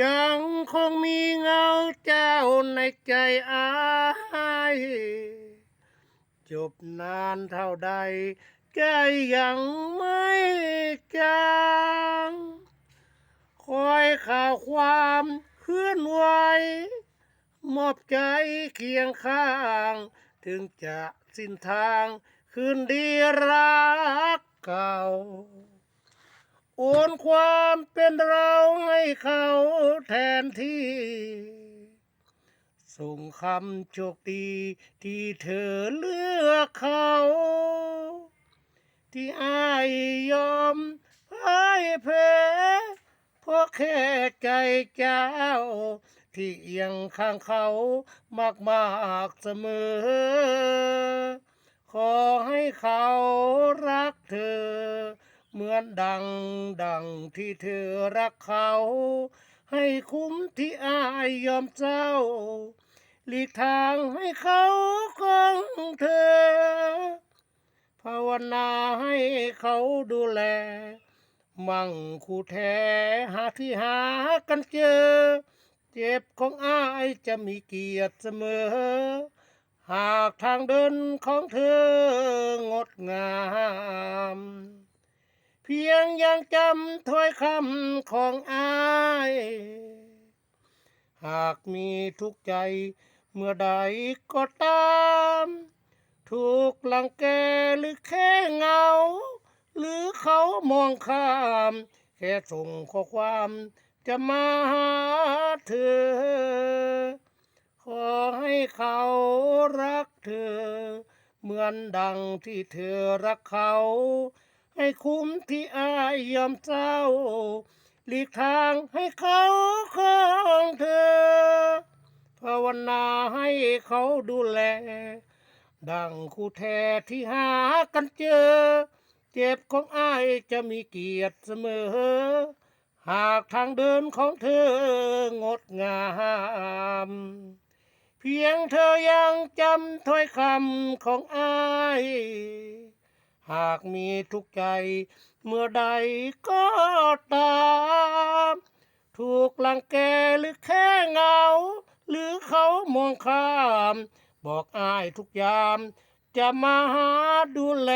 ยังคงมีเงาเจ้าในใจอายจบนานเท่าใด ใจยังไม่จางคอยข่าวความเคลื่อนไหวมอบใจเคียงข้าง ถึงจะสิ้นทางคืนดีรักเก่า นความเป็นเราให้เขาแทนที่ ส่งคำโชคดีที่เธอเลือกเขา ที่อายยอมพ่ายแพ้เพราะแค่ใจเจ้า ที่เอียงข้างเขามากมากเสมอ ขอให้เขารักเธอ เหมือนดังดังที่เธอรักเขา ให้คุ้มที่อายยอมเจ้า หลีกทางให้เขาของเธอ ภาวนาให้เขาดูแล มั่งคู่แท้หาที่หากันเจอ เจ็บของอายจะมีเกียรติเสมอ หากทางเดินของเธองดงาม เพียงยังจำถ้อยคำของอาย หากมีทุกข์ใจเมื่อใดก็ตาม ถูกลังแกหรือแค่เงา หรือเขามองข้าม แค่ส่งข้อความจะมาหาเธอ ขอให้เขารักเธอ เหมือนดังที่เธอรักเขา ให้คุ้มที่อายยอมเจ้าหลีกทางให้เขาของเธอภาวนาให้เขาดูแล ดังคู่แท้ที่หากันเจอ เจ็บของอายจะมีเกียรติเสมอ หากทางเดินของเธองดงาม เพียงเธอยังจำถ้อยคำของอาย หากมีทุกข์ใจ เมื่อใดก็ตาม ถูกลังแกหรือแค่เงา หรือเขามองข้าม บอกอายทุกยาม จะมาหาดูแล